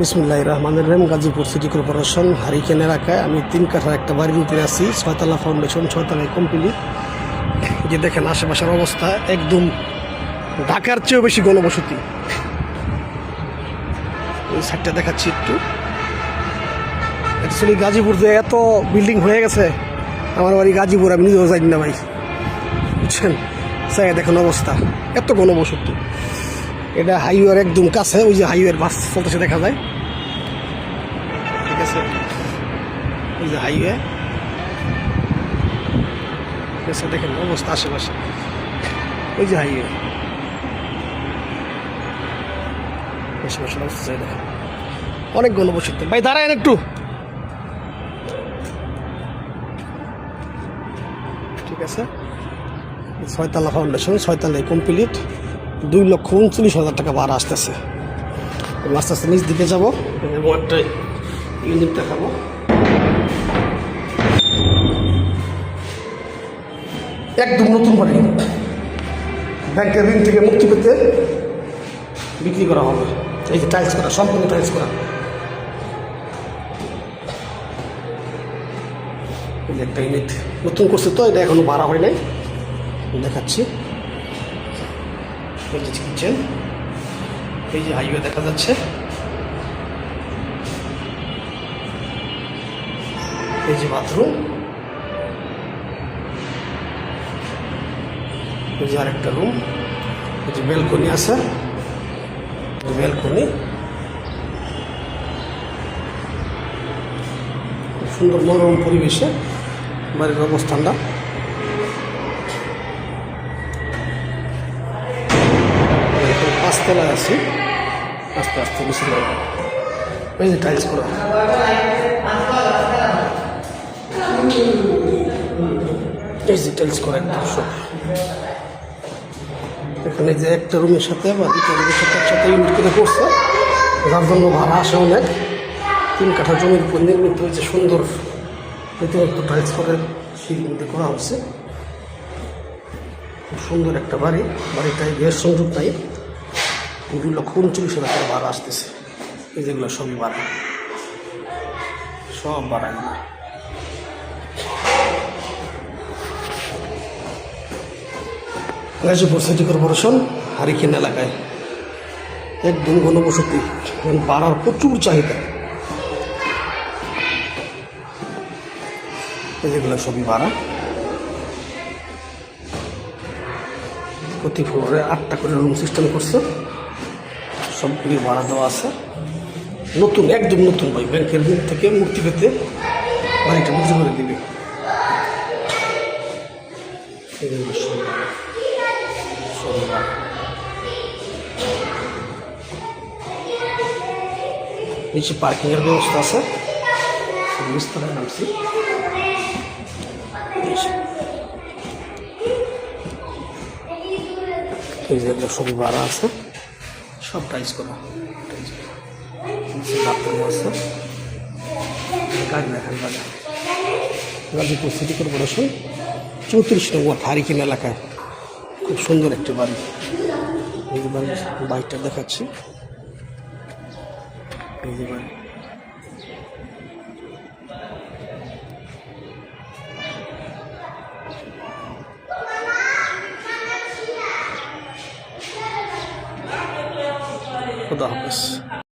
বিসমুল্লাহ রহমান রহিম, গাজীপুর সিটি কর্পোরেশন হারিকেন এলাকায় আমি তিন কাঠার একটা বাড়ির ভিতরে আছি, ছয়তলা ফাউন্ডেশন ছয়তলায় কমপ্লিট যে দেখেন আশেপাশের অবস্থা একদম ঢাকার চেয়েও বেশি গণবসতি। ওই সাইডটা দেখাচ্ছি একটু। অ্যাকচুয়ালি গাজীপুর যে এত বিল্ডিং হয়ে গেছে, আমার বাড়ি গাজীপুর, আমি নিজেও জানি না ভাই। বুঝছেন? স্যার দেখেন অবস্থা, এত গণবসতি। এটা হাইওয়ের একদম কাছে, ওই যে হাইওয়ের বাস চলতেছে, দেখা যায়। ঠিক আছে? ওই যে হাইওয়ে ঠিক আছে, দেখেন অবস্থা আশেপাশে। ওই যে হাইওয়ে আশেপাশের অবস্থা দেখেন। অনেক গণবসতি। ভাই দাঁড়ায় একটু। ঠিক আছে? ছয়তলা ফাউন্ডেশন ছয়তলায় কমপ্লিট দুই লক্ষ উনচল্লিশ হাজার টাকা ভাড়া আসতেছে। আমি আস্তে আস্তে নিচ দিকে যাব এবং একটা ইউনিট দেখাবো। একদম নতুন বাড়ি ব্যাংকের ঋণ থেকে মুক্তি পেতে বিক্রি করা হবে। এই যে টাইলস করা, সম্পূর্ণ টাইলস করা। একটা ইউনিট। নতুন করছে তো, এটা এখনও ভাড়া হয় নাই। দেখাচ্ছি। যে কিচেন। এই যে হাইওয়ে দেখা যাচ্ছে। এই যে বাথরুম এই যে আরেকটা রুম এই যে বেলকনি আছে। বেলকনি সুন্দর মনোরম পরিবেশে বাড়ির অবস্থানটা। পাঁচতলায় আছি। আস্তে আস্তে, বেশি যাব এই টাইলস করা এই একটা এখানে যে একটা রুমের সাথে রুমের সাথে ইউনিট করে করছে। ভাড়া আসে অনেক। তিন কাঠা জমির উপর নির্মিত হয়েছে সুন্দর টাইলস করে খুব সুন্দর একটা বাড়ি। বাড়িটায় গ্যাস সংযোগ নাই দুই লক্ষ উনচল্লিশ হাজার টাকা ভাড়া আসতেছে। এই যেগুলো সবই ভাড়া। সব ভাড়া এগুলো। গাজীপুর সিটি কর্পোরেশন হারিকেন এলাকায় একদম ঘনবসতি এবং পাড়ার প্রচুর চাহিদা। যেগুলো সবই ভাড়া। প্রতি ফ্লোরে আটটা করে রুম সিস্টেম করছে। সবগুলি ভাড়া দেওয়া আছে নতুন, একদম নতুন ভাই, ব্যাংকের ঋণ থেকে মুক্তি পেতে বাড়িটা বিক্রি করে দিবে এগুলো সব ভাড়া। সব ভাড়া। নিচে পার্কিংয়ের ব্যবস্থা আছে বিস্তারে নামছি এই যে একটা সবই ভাড়া আছে সব টাইস করা গাজীপুর সিটি কর্পোরেশন চৌত্রিশ নম্বর হারিকেন এলাকায়। খুব সুন্দর একটি বাড়ি। বাড়ির বাড়িটা দেখাচ্ছি। এই যে বাড়ি। খুদা হাফেজ